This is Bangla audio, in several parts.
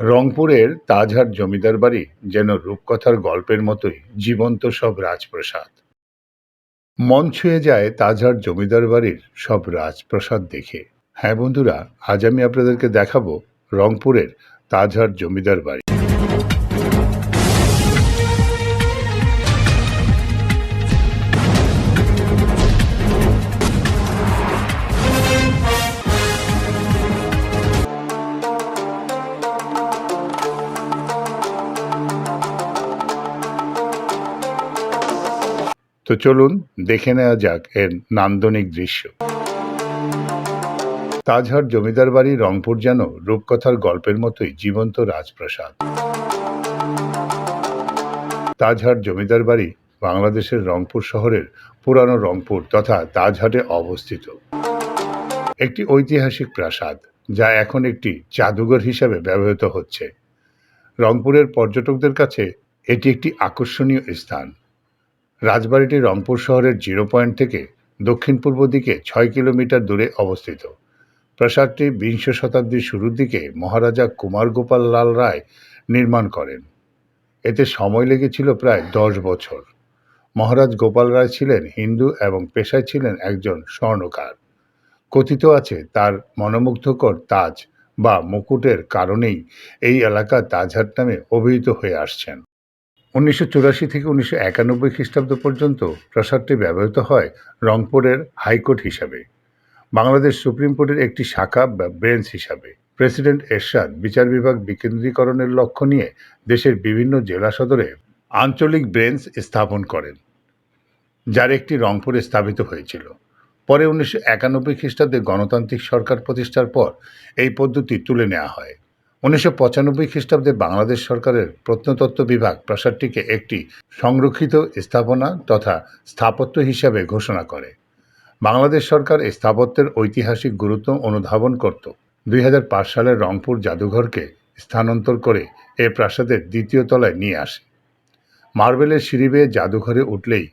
রংপুরের তাজহার জমিদার বাড়ি যেন রূপকথার গল্পের মতোই জীবন্ত সব রাজপ্রাসাদ। মন ছুঁয়ে যায় তাজহার জমিদার বাড়ির সব রাজপ্রসাদ দেখে। হ্যাঁ বন্ধুরা, আজ আমি আপনাদেরকে দেখাবো রংপুরের তাজহার জমিদার বাড়ি। তো চলুন দেখে নেওয়া যাক এর নান্দনিক দৃশ্য। তাজহাট জমিদার বাড়ি রংপুর যেন রূপকথার গল্পের মতোই জীবন্ত রাজপ্রাসাদ। তাজহাট জমিদার বাড়ি বাংলাদেশের রংপুর শহরের পুরানো রংপুর তথা তাজহাটে অবস্থিত। একটি ঐতিহাসিক প্রাসাদ যা এখন একটি জাদুঘর হিসাবে ব্যবহৃত হচ্ছে। রংপুরের পর্যটকদের কাছে এটি একটি আকর্ষণীয় স্থান। রাজবাড়িটি রংপুর শহরের জিরো পয়েন্ট থেকে দক্ষিণ পূর্ব দিকে ছয় কিলোমিটার দূরে অবস্থিত। প্রাসাদটি বিংশ শতাব্দীর শুরুর দিকে মহারাজা কুমার গোপাল লাল রায় নির্মাণ করেন। এতে সময় লেগেছিল প্রায় দশ বছর। মহারাজ গোপাল রায় ছিলেন হিন্দু এবং পেশায় ছিলেন একজন স্বর্ণকার। কথিত আছে, তার মনোমুগ্ধকর তাজ বা মুকুটের কারণেই এই এলাকা তাজহাট নামে অভিহিত হয়ে আসছেন। উনিশশো চুরাশি থেকে উনিশশো একানব্বই খ্রিস্টাব্দ পর্যন্ত প্রাসাদটি ব্যবহৃত হয় রংপুরের হাইকোর্ট হিসাবে। বাংলাদেশ সুপ্রিম কোর্টের একটি শাখা বা বেঞ্চ হিসাবে। প্রেসিডেন্ট এরশাদ বিচার বিভাগ বিকেন্দ্রীকরণের লক্ষ্য নিয়ে দেশের বিভিন্ন জেলা সদরে আঞ্চলিক বেঞ্চ স্থাপন করেন, যার একটি রংপুরে স্থাপিত হয়েছিল। পরে উনিশশো একানব্বই খ্রিস্টাব্দে গণতান্ত্রিক সরকার প্রতিষ্ঠার পর এই পদ্ধতি তুলে নেওয়া হয়। উনিশশো পঁচানব্বই খ্রিস্টাব্দে বাংলাদেশ সরকারের প্রত্নতত্ত্ব বিভাগ প্রাসাদটিকে একটি সংরক্ষিত স্থাপনা তথা স্থাপত্য হিসাবে ঘোষণা করে। বাংলাদেশ সরকার এই স্থাপত্যের ঐতিহাসিক গুরুত্ব অনুধাবন করত। দুই হাজার সালের রংপুর জাদুঘরকে স্থানান্তর করে এ প্রাসাদের দ্বিতীয় তলায় নিয়ে আসে। মার্বেলের সিঁড়ি বেয়ে জাদুঘরে উঠলেই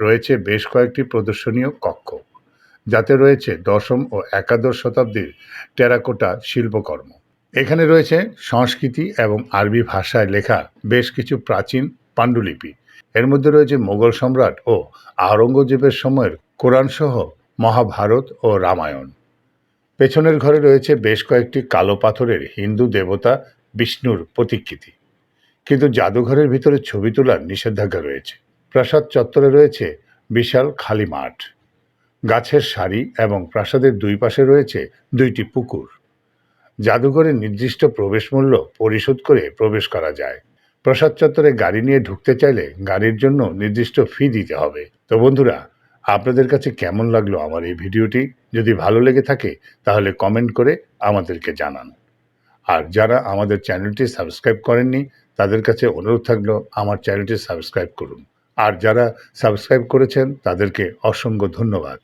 রয়েছে বেশ কয়েকটি প্রদর্শনীয় কক্ষ, যাতে রয়েছে দশম ও একাদশ শতাব্দীর টেরাকোটা শিল্পকর্ম। এখানে রয়েছে সংস্কৃতি এবং আরবি ভাষায় লেখা বেশ কিছু প্রাচীন পাণ্ডুলিপি। এর মধ্যে রয়েছে মোগল সম্রাট ও আওরঙ্গজেবের সময়ের কোরআনসহ মহাভারত ও রামায়ণ। পেছনের ঘরে রয়েছে বেশ কয়েকটি কালো পাথরের হিন্দু দেবতা বিষ্ণুর প্রতিকৃতি। কিন্তু জাদুঘরের ভিতরে ছবি তোলার নিষেধাজ্ঞা রয়েছে। প্রাসাদ চত্বরে রয়েছে বিশাল খালি মাঠ। গাছের সারি এবং প্রাসাদের দুই পাশে রয়েছে দুইটি পুকুর। জাদুঘরের নির্দিষ্ট প্রবেশ মূল্য পরিশোধ করে প্রবেশ করা যায়। প্রসাদ চত্বরে গাড়ি নিয়ে ঢুকতে চাইলে গাড়ির জন্য নির্দিষ্ট ফি দিতে হবে। তো বন্ধুরা, আপনাদের কাছে কেমন লাগল আমার এই ভিডিওটি? যদি ভালো লেগে থাকে, তাহলে কমেন্ট করে আমাদেরকে জানান। আর যারা আমাদের চ্যানেলটি সাবস্ক্রাইব করেননি, তাদের কাছে অনুরোধ থাকল আমার চ্যানেলটি সাবস্ক্রাইব করুন। আর যারা সাবস্ক্রাইব করেছেন, তাদেরকে অসংখ্য ধন্যবাদ।